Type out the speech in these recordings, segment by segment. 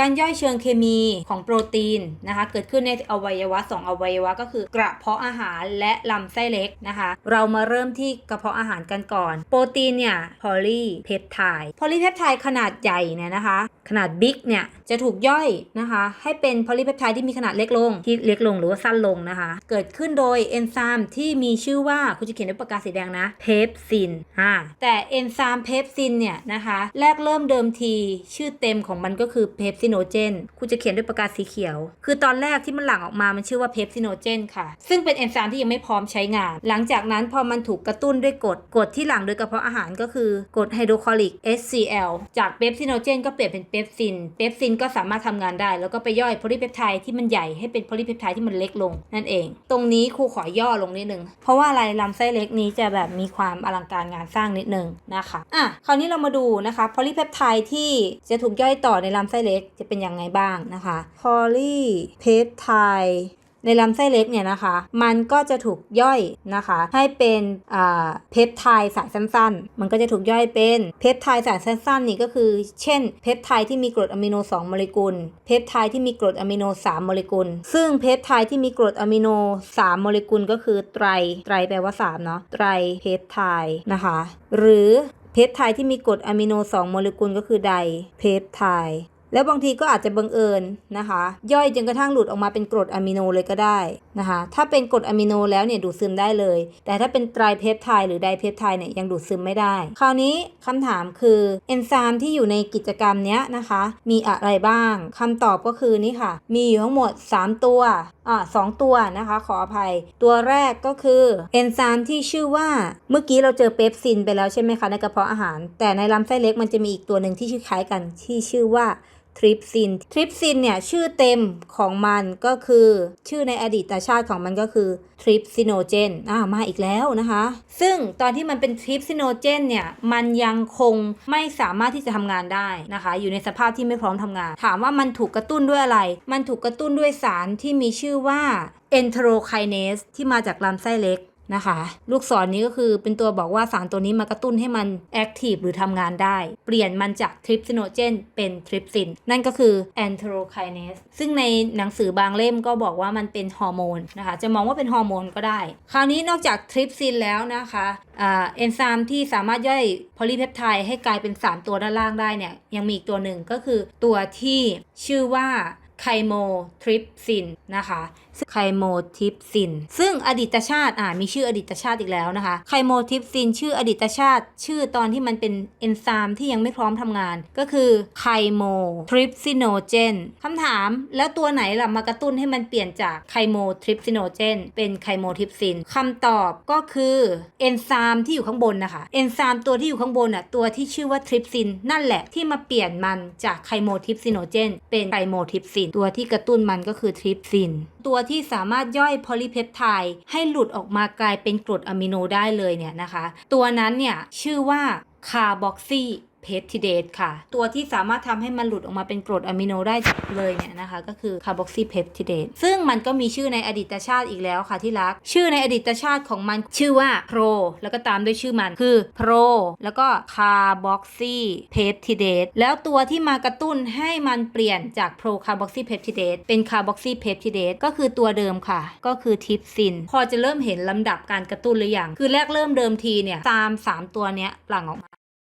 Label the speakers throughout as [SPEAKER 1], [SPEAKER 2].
[SPEAKER 1] การย่อยเชิงเคมีของโปรตีนนะคะเกิดขึ้นในอวัยวะสองอวัยวะก็คือกระเพาะอาหารและลำไส้เล็กนะคะ เรามาเริ่มที่กระเพาะอาหารกันก่อน โปรตีนเนี่ยพอลีเพปไทด์พอลีเพปไทด์ขนาดใหญ่เนี่ยนะคะ ขนาดบิ๊กเนี่ยจะถูกย่อยนะคะ ให้เป็นพอลีเพปไทด์ที่มีขนาดเล็กลงที่เล็กลงหรือว่าสั้นลงนะคะ เกิดขึ้นโดยเอนไซม์ที่มีชื่อว่าคุณจะเขียนด้วยปากกาสีแดงนะเพปซินอ่าแต่เอนไซม์เพปซินเนี่ยนะคะแรกเริ่มเดิมทีชื่อเต็มของมันก็คือเพปซินโนเจนคุณจะเขียนด้วยปากกาสีเขียว คือตอนแรกที่มันหลั่งออกมามันชื่อว่าเพปซิโนเจนค่ะ ซึ่งเป็นเอนไซม์ที่ยังไม่พร้อมใช้งาน หลังจากนั้นพอมันถูกกระตุ้นด้วยกรดกรดที่หลั่งโดยกระเพาะอาหารก็คือกรดไฮโดรคลอริก HCl จากเปปซิโนเจนก็เปลี่ยนเป็นเปปซิน เปปซินก็สามารถทำงานได้ แล้วก็ไปย่อยโพลีเพปไทด์ที่มันใหญ่ให้เป็นโพลีเพปไทด์ที่มันเล็กลงนั่นเอง ตรงนี้ครูขอย่อลงนิดนึง เพราะว่าอะไรลำไส้เล็กนี้จะแบบมีความอลังการงานสร้างนิดนึงนะคะ อะ คราวนี้เรามาดูนะคะ โพลีเพปไทด์ที่จะถูกย่อยต่อในลำไส้เล็กจะเป็นยังไงบ้างนะคะโพลีเพปไทด์ในลำไส้เล็กเนี่ยนะคะ มันก็จะถูกย่อยนะคะ ให้เป็นอ่าเพปไทด์สายสั้นๆ มันก็จะถูกย่อยเป็นเพปไทด์สายสั้นๆนี่ก็คือ เช่นเพปไทด์ที่มีกรดอะมิโน2โมเลกุล เพปไทด์ที่มีกรดอะมิโน3โมเลกุล ซึ่งเพปไทด์ที่มีกรดอะมิโน3โมเลกุล ก็คือไตร ไตรแปลว่า3เนาะ ไตรเพปไทด์นะคะ หรือเพปไทด์ที่มีกรดอะมิโน2โมเลกุลก็คือไดเพปไทด์ แล้วบางทีก็อาจจะบังเอิญนะคะ ย่อยจนกระทั่งหลุดออกมาเป็นกรดอะมิโนเลยก็ได้นะคะ ถ้าเป็นกรดอะมิโนแล้วเนี่ยดูดซึมได้เลย แต่ถ้าเป็นไตรเพปไทด์หรือไดเพปไทด์เนี่ยยังดูดซึมไม่ได้ คราวนี้คำถามคือเอนไซม์ที่อยู่ในกิจกรรมเนี้ยนะคะ มีอะไรบ้างคำตอบก็คือนี่ค่ะ มีอยู่ทั้งหมด 3 ตัวอ่าสองตัวนะคะ ขออภัย ตัวแรกก็คือเอนไซม์ที่ชื่อว่าเมื่อกี้เราเจอเปปซินไปแล้วใช่ไหมคะในกระเพาะอาหาร แต่ในลำไส้เล็กมันจะมีอีกตัวหนึ่งที่ชื่อคล้ายกันที่ชื่อว่า ทริปซิน ทริปซินเนี่ยชื่อเต็มของมันก็คือชื่อในอดีตชาติของมันก็คือทริปซิโนเจนอ่ามาอีกแล้วนะคะ ซึ่งตอนที่มันเป็นทริปซิโนเจนเนี่ยมันยังคงไม่สามารถที่จะทำงานได้นะคะ อยู่ในสภาพที่ไม่พร้อมทำงาน ถามว่ามันถูกกระตุ้นด้วยอะไร มันถูกกระตุ้นด้วยสารที่มีชื่อว่า enterokinase ที่มาจากลำไส้เล็ก นะคะ ลูกศรนนี้ก็คือเป็นตัวบอกว่าสารตัวนี้มากระตุ้นให้มันแอคทีฟหรือทำงานได้ เปลี่ยนมันจากทริปซิโนเจนเป็นทริปซิน นั่นก็คือ enterokinase ซึ่งในหนังสือบางเล่มก็บอกว่ามันเป็นฮอร์โมนนะคะ จะมองว่าเป็นฮอร์โมนก็ได้ คราวนี้นอกจากทริปซินแล้วนะคะเอนไซม์ที่สามารถย่อยโพลีเพปไทด์ให้กลายเป็น 3 ตัวด้านล่างได้เนี่ยยังมีอีกตัวหนึ่งก็คือตัวที่ชื่อว่า ไคโมทริปซินนะคะไคโมทริปซิน ซึ่งอดีตชาติอ่ามีชื่ออดีตชาติอีกแล้วนะคะ ไคโมทริปซิน ชื่ออดีตชาติ ชื่อตอนที่มันเป็นเอนไซม์ที่ยังไม่พร้อมทำงาน ก็คือไคโมทริปซิโนเจนคำถามแล้วตัวไหนล่ะมากระตุ้นให้มันเปลี่ยนจากไคโมทริปซิโนเจนเป็นไคโมทริปซินคำตอบก็คือเอนไซม์ที่อยู่ข้างบนนะคะ เอนไซม์ตัวที่อยู่ข้างบนอะตัวที่ชื่อว่าทริปซินนั่นแหละที่มาเปลี่ยนมันจากไคโมทริปซิโนเจนเป็นไคโมทริปซินตัวที่กระตุ้นมันก็คือทริปซิน ตัวที่สามารถย่อยโพลีเพปไทด์ให้หลุดออกมากลายเป็นกรดอะมิโนได้เลยเนี่ยนะคะ ตัวนั้นเนี่ยชื่อว่าคาร์บอกซี เพปทิเดตค่ะ ตัวที่สามารถทำให้มันหลุดออกมาเป็นกรดอะมิโนได้เลยเนี่ยนะคะ ก็คือคาร์บอกซีเพปทิเดตซึ่งมันก็มีชื่อในอดีตชาติอีกแล้วค่ะที่รัก ชื่อในอดีตชาติของมันชื่อว่าโปรแล้วก็ตามด้วยชื่อมันคือโปรแล้วก็คาร์บอกซีเพปทิเดตแล้วตัวที่มากระตุ้นให้มันเปลี่ยนจากโปรคาร์บอกซีเพปทิเดตเป็นคาร์บอกซีเพปทิเดตก็คือตัวเดิมค่ะ ก็คือทิปซิน พอจะเริ่มเห็นลำดับการกระตุ้นหรือยังคือแรกเริ่มเดิมทีเนี่ยตามสามตัวเนี้ยหลั่งออกมา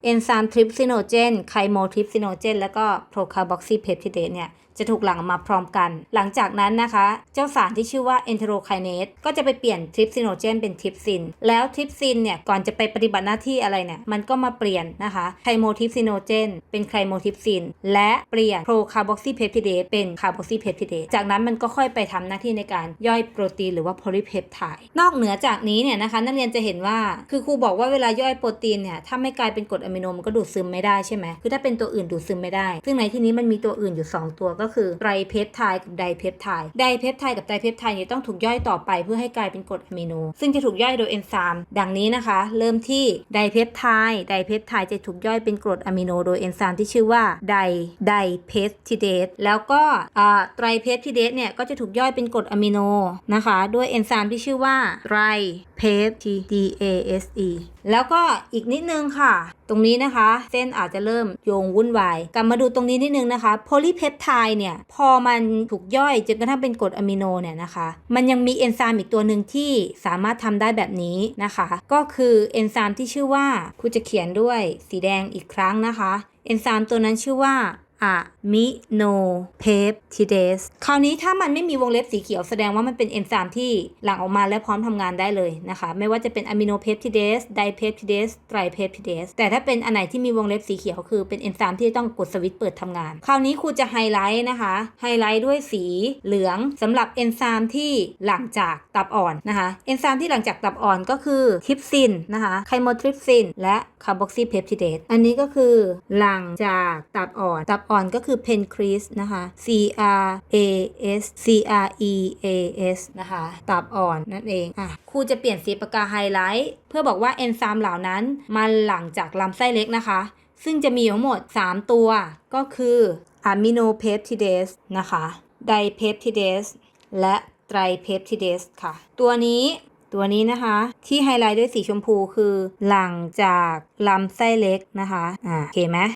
[SPEAKER 1] เอนไซม์ทริปซิโนเจนไคโมทริปซิโนเจนแล้วก็โปรคาร์บอกซีเพปทิเดตเนี่ยจะถูกหลั่งออกมาพร้อมกัน หลังจากนั้นนะคะ เจ้าสารที่ชื่อว่าเอนเทโรไคเนสก็จะไปเปลี่ยนทริปซิโนเจนเป็นทริปซิน แล้วทริปซินเนี่ย ก่อนจะไปปฏิบัติหน้าที่อะไรเนี่ย มันก็มาเปลี่ยนนะคะไคโมทริปซิโนเจนเป็นไคโมทริปซิน และเปลี่ยนโปรคาร์บอกซีเพปทิเดตเป็นคาร์บอกซีเพปทิเดตจากนั้นมันก็ค่อยไปทำหน้าที่ในการย่อยโปรตีนหรือว่าโพลีเพปไทด์นอกเหนือจากนี้เนี่ยนะคะนักเรียนจะเห็นว่าคือครูบอกว่าเวลาย่อยโปรตีนเนี่ยถ้าไม่กลายเป็นกรดอะมิโนมันก็ดูดซึมไม่ได้ใช่ไหมคือถ้าเป็นตัวอื่นดูดซึมไม่ได้ ซึ่งในที่นี้มันมีตัวอื่นอยู่ 2 ตัวก็คือไตรเพปไทด์กับไดเพปไทด์ไดเพปไทด์กับไดเพปไทด์เนี่ยต้องถูกย่อยต่อไปเพื่อให้กลายเป็นกรดอะมิโน ซึ่งจะถูกย่อยโดยเอนไซม์ดังนี้นะคะ เริ่มที่ไดเพปไทด์ไดเพปไทด์จะถูกย่อยเป็นกรดอะมิโนโดยเอนไซม์ที่ชื่อว่าไดไดเพปทิเดตแล้วก็อ่าไตรเพปทิเดตเนี่ยก็จะถูกย่อยเป็นกรดอะมิโนนะคะ ด้วยเอนไซม์ที่ชื่อว่าไตร เพป T D A S E แล้วก็อีกนิดนึงค่ะ ตรงนี้นะคะ เส้นอาจจะเริ่มโยงวุ่นวาย กลับมาดูตรงนี้นิดนึงนะคะโพลีเพปไทด์เนี่ย พอมันถูกย่อยจนกระทั่งเป็นกรดอะมิโนเนี่ยนะคะ มันยังมีเอนไซม์อีกตัวหนึ่งที่สามารถทำได้แบบนี้นะคะ ก็คือเอนไซม์ที่ชื่อว่าครูจะเขียนด้วยสีแดงอีกครั้งนะคะ เอนไซม์ตัวนั้นชื่อว่า อะมิโนเพปทิเดสคราวนี้ถ้ามันไม่มีวงเล็บสีเขียวแสดงว่ามันเป็นเอนไซม์ที่หลั่งออกมาและพร้อมทำงานได้เลยนะคะ ไม่ว่าจะเป็นอะมิโนเพปทิเดสไดเพปทิเดสไตรเพปทิเดสแต่ถ้าเป็นอันไหนที่มีวงเล็บสีเขียวคือเป็นเอนไซม์ที่ต้องกดสวิตช์เปิดทำงาน คราวนี้ครูจะไฮไลท์นะคะไฮไลท์ด้วยสีเหลืองสำหรับเอนไซม์ที่หลังจากตับอ่อนนะคะเอนไซม์ที่หลังจากตับอ่อนก็คือทริปซินนะคะไคโมทริปซินและคาร์บอกซีเพปทิเดสอันนี้ก็คือหลังจากตับอ่อนตับอ่อนก็คือเพนครีสนะคะ C R A S C R E A S นะคะตับอ่อนนั่นเองอะครูจะเปลี่ยนสีปากกาไฮไลท์เพื่อบอกว่าเอนไซม์เหล่านั้นมันหลั่งจากลำไส้เล็กนะคะ ซึ่งจะมีทั้งหมด 3 ตัว ก็คืออะมิโนเพปทิเดสนะคะไดเพปทิเดสและไตรเพปทิเดสค่ะ ตัวนี้ตัวนี้นะคะที่ไฮไลท์ด้วยสีชมพูคือหลังจากลำไส้เล็กนะคะอ่าโอเคไหม